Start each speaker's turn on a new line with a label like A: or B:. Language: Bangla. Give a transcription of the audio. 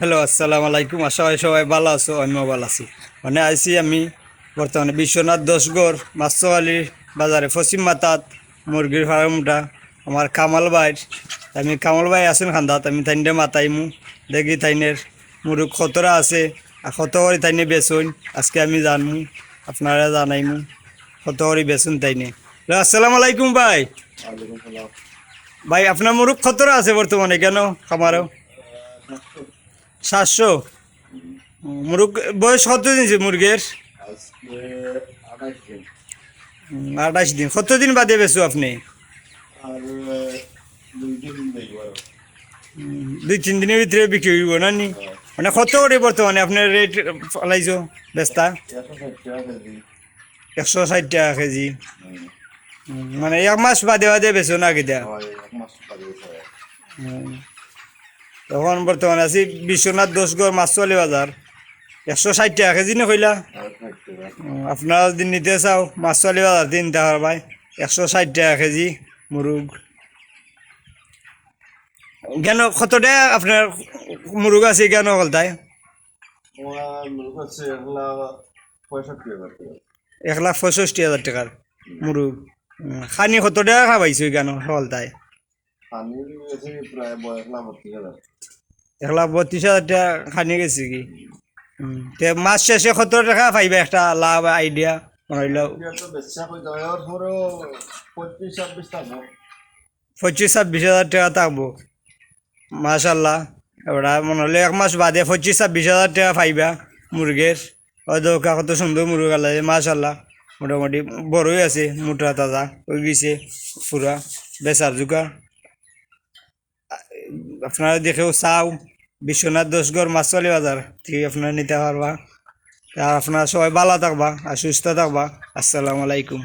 A: হ্যালো আসসালামু আলাইকুম। আশা করি সবাই ভালো আছো আমিও ভালো আছি। মানে আইছি আমি বর্তমানে বিশ্বনাথ দশগড় মাছালি বাজারে পশ্চিম মাতাত মুরগির ফার্মটা আমার কামাল ভাইর আমি কামাল ভাই আছেন খান্দাত আমি তাইনে মাতাইমু। দেখি তাইনের মুরুগ খতরা আছে আর কত করে তাইনে বেচুন আজকে আমি জানমু আপনারা জানাইমু কত করে বেচুন তাইনে। হ্যালো, আসসালামু আলাইকুম ভাই। ভাই আপনার মুরুগ খতরা আছে বর্তমানে কেন খামারও? সাতশো। মুরগ বয়স কত দিন মুরগের?
B: আঠাশ দিন।
A: কত দিন বাদে বেছো আপনি?
B: দুই
A: তিন দিনের ভিতরে বিক্রি হইব না নি? মানে কত করে বর্তমানে আপনার রেট ফলাইছো বেচতা?
B: একশো ষাট টাকা কেজি।
A: মানে এক মাস বাদে বাদে বেছো না কেটা তখন বর্তমানে আছি বিশ্বনাথ দশগড় মাছলি বাজার। একশো ষাট টাকা কেজি না কইলা। আপনারা যদি নিতে চাও মাছলি বাজার দিন টাকার ভাই। একশো ষাট টাকা কেজি মুরগ। কেন কত টাকা আপনার মুরগ আছে কেন কলতায়
B: এক লাখ
A: পঁয়ষষ্টি হাজার টাকার মুরগ। খানি কত টাকা খাবাইছো কেন কলতায়
B: প্রায় এক লাখ বত্রিশ হাজার
A: এক লাখ বত্রিশ হাজার টাকা খানি গেছে কি? তে মাস শেষে কত টাকা পাইবে একটা লাভ আইডিয়া মনে পঁচিশ ছাব্বিশ হাজার টাকা থাকব মাশাল্লাহ ওরা মনে হলে এক মাস বাদে পঁচিশ ছাব্বিশ হাজার টাকা পাইবা মুরগের হয়তো কত সুন্দর মুরগ আলাদা মাশাল্লাহ। মোটামুটি বড়ই আছে মোটা তাজা হয়ে গেছে পুরা বেচার জোগাড় আপনারা দেখেও চাও, বিশ্বনাথ দশগড় মাছলি বাজার থেকে আপনারা নিতে পারবা। আর আপনারা সবাই ভালো থাকবা আর সুস্থ থাকবা। আসসালামু আলাইকুম।